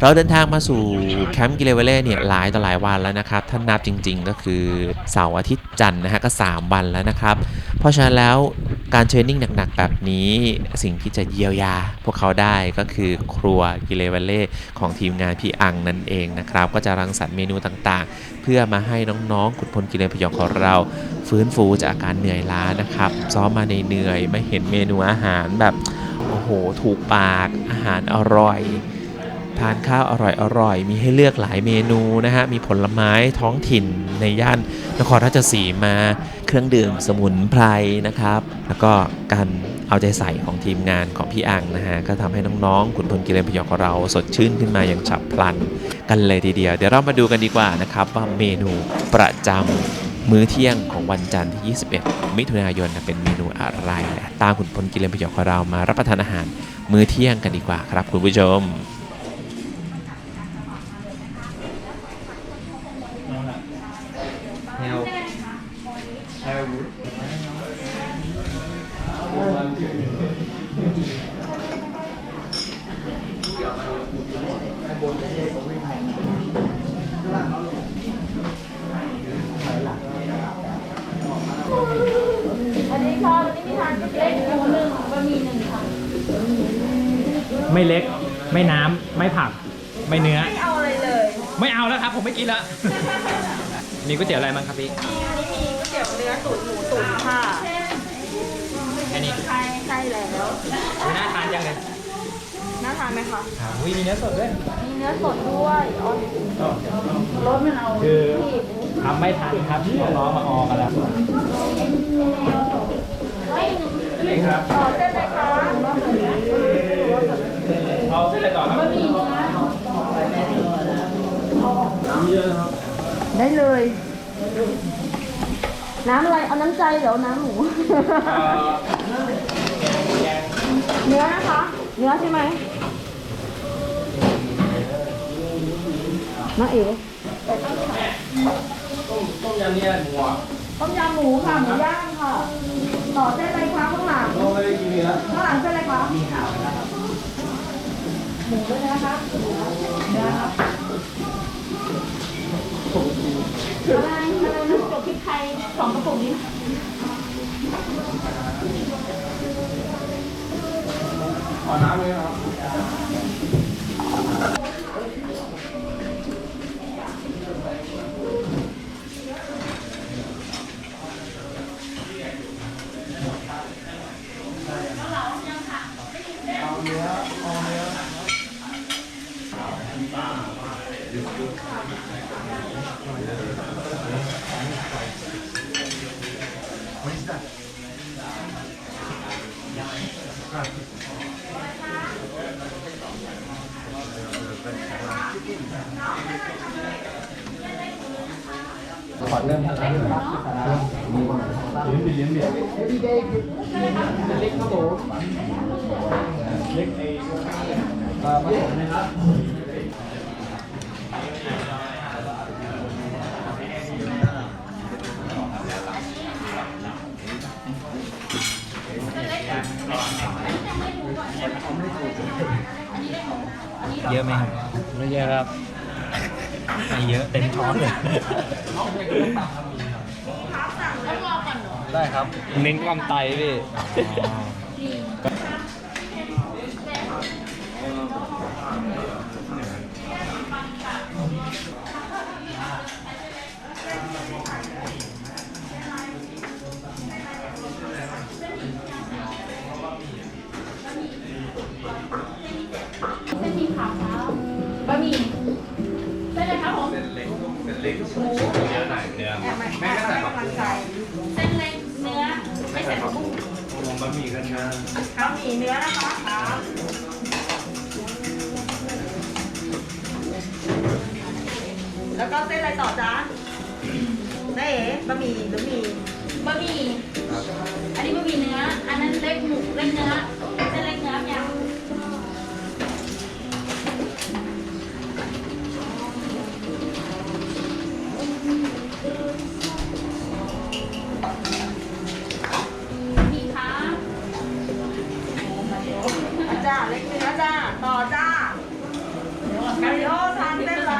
เราเดินทางมาสู่แคมป์กิเลเวเล่เนี่ยหลายต่อหลายวันแล้วนะครับถ้านับจริง ๆ ก็คือเสาร์อาทิตย์จันทร์นะฮะก็ 3 วันแล้วนะครับ เพราะฉะนั้นแล้วการเทรนนิ่งหนักๆ แบบนี้สิ่งที่จะเยียวยา พวกเขาได้ก็คือครัวกิเลเวเล่ของทีมงานพี่อังนั่นเองนะครับ ก็จะรังสรรค์เมนูต่างๆ เพื่อมาให้น้องๆขุนพลกิเลนพยองของเรา ฟื้นฟูจากอาการเหนื่อยล้านะครับซ้อมมาในเหนื่อยไม่เห็นเมนูอาหารแบบโอ้โหถูกปากอาหารอร่อย ทานข้าวอร่อยๆ มีให้เลือกหลายเมนูนะฮะ มีผลไม้ท้องถิ่นในย่านนครราชสีมา เครื่องดื่มสมุนไพรนะครับ แล้วก็การเอาใจใส่ของทีมงานของพี่อังนะฮะ ก็ทำให้น้องๆขุนพลกิเลนพยองของเราสดชื่นขึ้นมาอย่างฉับพลันกันเลยทีเดียว เดี๋ยวเรามาดูกันดีกว่านะครับว่าเมนูประจำมื้อเที่ยงของวันจันทร์ที่ 21 มิถุนายนเป็นเมนูอะไร ตามขุนพลกิเลนพยองของเรามารับประทานอาหารมื้อเที่ยงกันดีกว่าครับคุณผู้ชม Heo Heo bún Ờ, วันนี้ค่ะวันนี้มีทาน เล็กหมูหนึ่งบะหมี่หนึ่งค่ะไม่เล็ก ไม่น้ำไม่ผัก ไม่เนื้อ ไม่เอาอะไรเลยไม่เอาแล้วครับ ผมไม่กินละ มีก๋วยเตี๋ยวอะไรบ้างครับพี่อันนี้มีก๋วยเตี๋ยวเนื้อตุ๋นหมูตุ๋นค่ะแค่นี้ใช่ใช่แล้วไม่น่าทานจังเลยน่าทานไหมคะอ่าอุ้ยมีเนื้อสดด้วยมีเนื้อสดด้วยอ๋อรสมันเอาคือทำไม่ทันครับน้องๆมาออกันแล้ว นี่ครับต่อเส้นเลยค่ะ เอาเส้นอะไรต่อครับ ได้เลย น้ำอะไร เอาน้ำใจเหรอน้ำหมู เนื้อนะคะ เนื้อใช่ไหมน้าเอ๋ต้มยำเนี่ยหมูต้มยำหมูค่ะหมูย่างค่ะ ต่อเส้นอะไรคะข้างหลังเราไม่ได้กินเนื้อข้างหลังเส้นอะไรคะมีขาวนะครับหมูด้วยนะคะหมูเนื้อครับ อะไรอะไรน้ำจบพริกไทยสองกระปุกนี้ What is that? Lên Đến đi đến đi Đi đi đi Đi เยอะไหมครับไม่เยอะครับไม่เยอะเต็มช้อนเลย ได้ครับ เน้นความไตพี่ เส้นเล็กเนื้อหน่อยเนื้อแม่ก็ใส่ผักบุ้งเส้นเล็กเนื้อไม่ใส่ผักบุ้งบะหมี่กันเนื้อบะหมี่เนื้อนะคะครับแล้วก็เส้นอะไรต่อจ๊ะเอ๋บะหมี่หรือหมี่บะหมี่อันนี้บะหมี่เนื้อ อันนั้นเล็กหมูเล็กเนื้อเส้นเล็กเนื้อยำาเล็กเนื้อจ้า ต่อจ้าไก่โอทานเต้นอะไร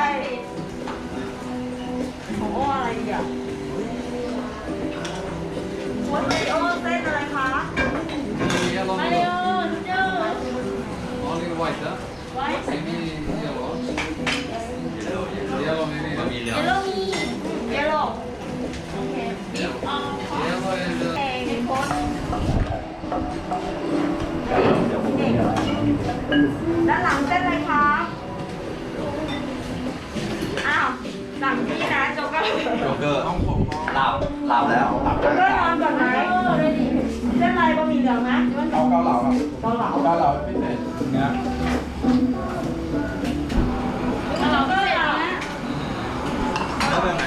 โอ้อะไรอะวันมโอเต้นอะไรคะมาเร็ว Molly White. White. ด้านหลังเส้นอะไรคะอ้าวหลังพี่นะโจ๊กเกอร์โจ๊กเกอร์ห้องผมหลับหลับแล้วหลับโจ๊กเกอร์นอนก่อนไหมเส้นอะไรบะหมี่เหลืองนะเอาเกาเหลาครับเกาเหลาเกาเหลาพิเศษเนี้วไง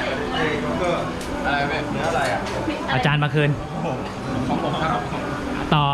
เเอป็นเนื้ออะไรอะอาจารย์มาคืนต่อ